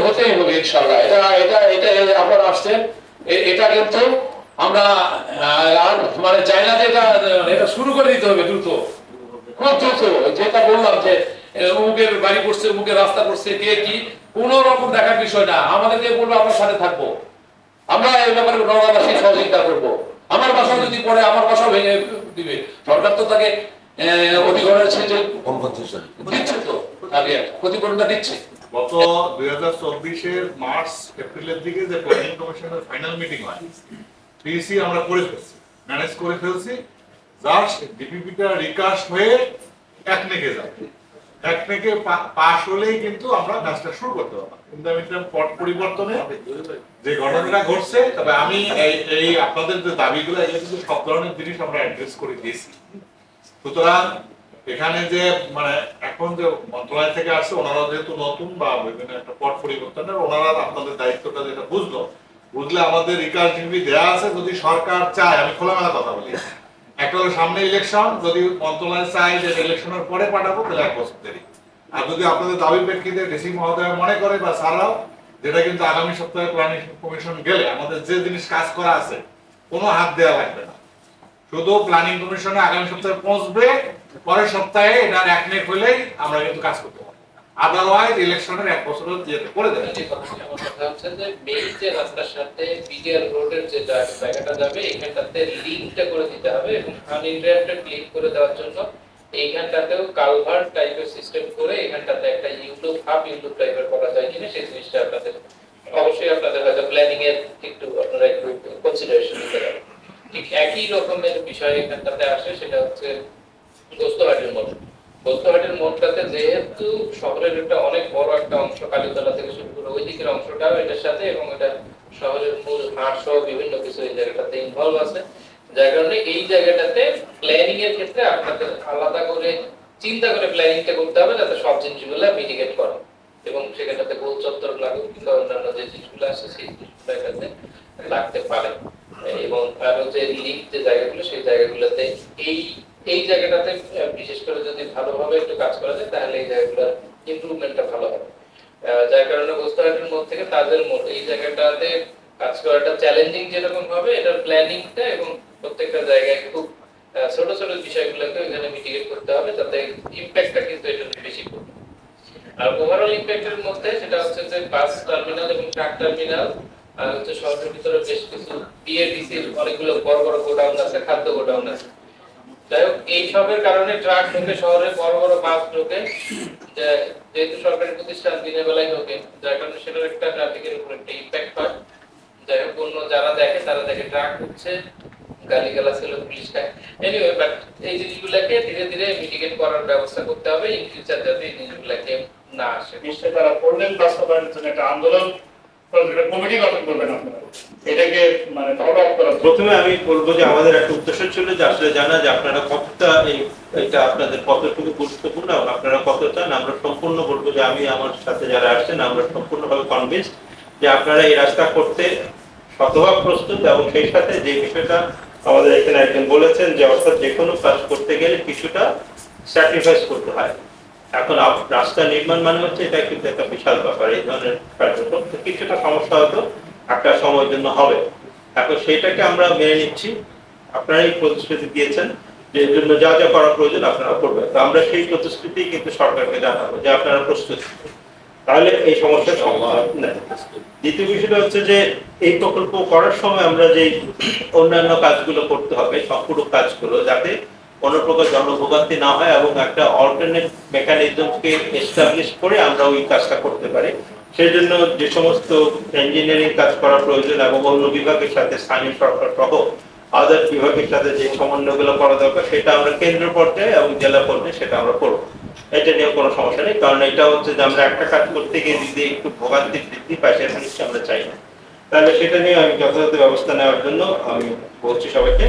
হতেই হবে ইনশাল্লাহ এটা এটা এটা আপনারা আসছেন। এ- এটা কিন্তু আমরা আর মানে চাই না যে এটা এটা শুরু করে দিতে হবে দ্রুত। খুব দ্রুত। যেটা বললাম যে এ, অমুকের বাড়ি করছে অমুকের রাস্তা করছে কে কি কোন রকম দেখার বিষয় না। আমাদেরকে বলব আপনার সাথে থাকব। আমরা এই ব্যাপারে নগরবাসী সহযোগিতা করব। আমার বাসা যদি পড়ে আমার বাসা ভেঙে দিবে। সরকার তো তাকে আহ, অধিগ্রহণের ছেড়ে দিচ্ছে তো ক্ষতিপূরণটা দিচ্ছে। গত দুই মার্চ, এপ্রিলের দিকে যে প্ল্যানিং কমিশনের ফাইনাল মিটিং হয়, পিসি আমরা করে ফেলছি, ম্যানেজ করে ফেলছি। জাস্ট ডিপিপিটা রিকাস্ট হয়ে এক নেকে যাবে এক পাশ হলেই কিন্তু আমরা কাজটা শুরু করতে পারব। কিন্তু আমি পট পরিবর্তনে যে ঘটনাটা ঘটছে, তবে আমি এই আপনাদের যে দাবিগুলো, এগুলো কিন্তু সব ধরনের জিনিস আমরা অ্যাড্রেস করে দিয়েছি। সুতরাং এখানে যে মানে এখন যে মন্ত্রণালয় থেকে আসছে, ওনারা যেহেতু নতুন বা বিভিন্ন একটা পট পরিবর্তনের ওনারা আপনাদের দায়িত্বটা যেটা বুঝলো, বুঝলে আমাদের রিকার্ড ডিগ্রি দেওয়া আছে, যদি সরকার চায়, আমি খোলামেলা কথা বলি। একটা সামনে ইলেকশন যদি মন্ত্রণালয় চায় যে ইলেকশনের পরে পাঠাবো, তাহলে এক বছর দেরি। আর যদি আপনাদের দাবি প্রেক্ষিতে ডিসি মহোদয় মনে করে বা স্যাররাও, যেটা কিন্তু আগামী সপ্তাহে প্ল্যানিং কমিশন গেলে, আমাদের যে জিনিস কাজ করা আছে, কোনো হাত দেওয়া লাগবে না। শুধু প্ল্যানিং কমিশনে আগামী সপ্তাহে পৌঁছবে পরের সপ্তাহে এটার এক নেক হলেই আমরা কিন্তু কাজ করতে ইলেকশনের এক বছরের যেতে যে রাস্তার সাথে বিডিআর রোডের যে জায়গাটা যাবে, এখানটাতে লিঙ্কটা করে দিতে হবে এবং আনইন্টারাপ্টেড লিঙ্ক করে দেওয়ার জন্য এইখানটাতেও কালভার্ট টাইপের সিস্টেম করে এখানটাতে একটা ইউলুপ হাফ ইউলুপ টাইপের করা যায় কিনা সেই জিনিসটা আপনাদের অবশ্যই আপনাদের হয়তো প্ল্যানিং এর একটু আপনারা একটু কনসিডারেশন নিতে হবে। ঠিক একই রকমের বিষয় এখানটাতে আসে, সেটা হচ্ছে গোস্তহাটের মোড় গোস্তহাটের মোড়টাতে যেহেতু শহরের একটা অনেক বড় একটা অংশ, কালীতলা থেকে শুরু করে ওই দিকের অংশটাও এটার সাথে এবং এটা শহরের মূল হাট সহ বিভিন্ন কিছু এই জায়গাটাতে ইনভলভ আছে। যার কারণে এই জায়গাটাতে প্ল্যানিং এর ক্ষেত্রে আপনাদের আলাদা করে চিন্তা করে প্ল্যানিংটা করতে হবে যাতে সব জিনিসগুলো মিটিগেট করে। এবং সেখানটাতে গোল চত্বর লাগুক কিংবা অন্যান্য যে জিনিসগুলো আছে, সেই জিনিসগুলো এটাতে লাগতে পারে। এবং আরও যে লিঙ্ক যে জায়গাগুলো, সেই জায়গাগুলোতে এই এই জায়গাটাতে বিশেষ করে যদি ভালোভাবে একটু কাজ করা যায়, তাহলে এই জায়গাগুলোর ইমপ্রুভমেন্টটা ভালো হবে। যার কারণে গোস্তাহাটের মোড় থেকে তাদের এই জায়গাটাতে কাজ করাটা চ্যালেঞ্জিং যেরকম হবে, এটার প্ল্যানিংটা এবং প্রত্যেকটা জায়গায় খুব ছোট ছোট বিষয়গুলোকে এখানে মিটিগেট করতে হবে, যাতে ইম্প্যাক্টটা কিন্তু এটা বেশি পড়বে আর ওভারঅল ইম্প্যাক্টের মধ্যে সেটা হচ্ছে যে বাস টার্মিনাল এবং ট্রাক টার্মিনাল আর হচ্ছে শহরের ভিতরে বেশ কিছু বিএডিসির অনেকগুলো বড় বড় গোডাউন আছে, খাদ্য গোডাউন আছে। যাই হোক, এই কারণে ট্রাক ঢোকে শহরে, বড় বড় বাস ঢোকে। যেহেতু সরকারি প্রতিষ্ঠান দিনের বেলায় ঢোকে, যার কারণে সেটার একটা ট্রাফিকের উপর একটা ইম্প্যাক্ট হয়। যাই হোক, অন্য যারা দেখে, তারা দেখে ট্রাক হচ্ছে গালি গালা ছিল পুলিশ খায় এনিওয়ে বাট এই জিনিসগুলোকে ধীরে ধীরে মিটিগেট করার ব্যবস্থা করতে হবে। ইন ফিউচার যাতে এই জিনিসগুলোকে না আসে। নিশ্চয় তারা করলেন বাস্তবায়নের জন্য একটা আন্দোলন। মানে। প্রথমে আমি বলব যে আমাদের একটা উদ্দেশ্য ছিল যে আসলে জানা যে আপনারা কতটা এই এটা আপনাদের কতটুকু গুরুত্বপূর্ণ এবং আপনারা কত চান আমরা সম্পূর্ণ বলব যে আমি আমার সাথে যারা আসছেন, আমরা সম্পূর্ণভাবে কনভিন্স যে আপনারা এই রাস্তা করতে শতভাগ প্রস্তুত এবং সেই সাথে যে বিষয়টা আমাদের এখানে একজন বলেছেন যে অর্থাৎ যে কোনো কাজ করতে গেলে কিছুটা স্যাক্রিফাইস করতে হয় এখন রাস্তা নির্মাণ মানে হচ্ছে এটা কিন্তু একটা বিশাল ব্যাপার। এই ধরনের কার্যক্রম কিছুটা সমস্যা হয়তো একটা সময়ের জন্য হবে। এখন সেটাকে আমরা মেনে নিচ্ছি। আপনারা এই প্রতিশ্রুতি দিয়েছেন যে এর জন্য যা যা করা প্রয়োজন আপনারা করবেন। তো আমরা সেই প্রতিশ্রুতি কিন্তু সরকারকে জানাব যে আপনারা প্রস্তুত। তাহলে এই সমস্যার সমাধান দ্বিতীয় বিষয়টা হচ্ছে যে এই প্রকল্প করার সময় আমরা যে অন্যান্য কাজগুলো করতে হবে সম্পূর্ণ কাজগুলো যাতে কোনো প্রকার জনভোগান্তি না হয় এবং একটা অল্টারনেট মেকানিজমকে এস্টাবলিশ করে আমরা ওই কাজটা করতে পারি। সেই জন্য যে সমস্ত ইঞ্জিনিয়ারিং কাজ করা প্রয়োজন এবং অন্য বিভাগের সাথে স্থানীয় সরকার সহ আদার বিভাগের সাথে যে সমন্বয়গুলো করা দরকার, সেটা আমরা কেন্দ্র পর্যায়ে এবং জেলা পর্যায়ে সেটা আমরা করব। এটা নিয়ে কোনো সমস্যা নেই, কারণ এটা হচ্ছে যে আমরা একটা কাজ করতে গিয়ে যদি একটু ভোগান্তি বৃদ্ধি পাই সেটা নিশ্চয়ই আমরা চাই না। তাহলে সেটা নিয়ে আমি যথাযথ ব্যবস্থা নেওয়ার জন্য আমি বলছি সবাইকে।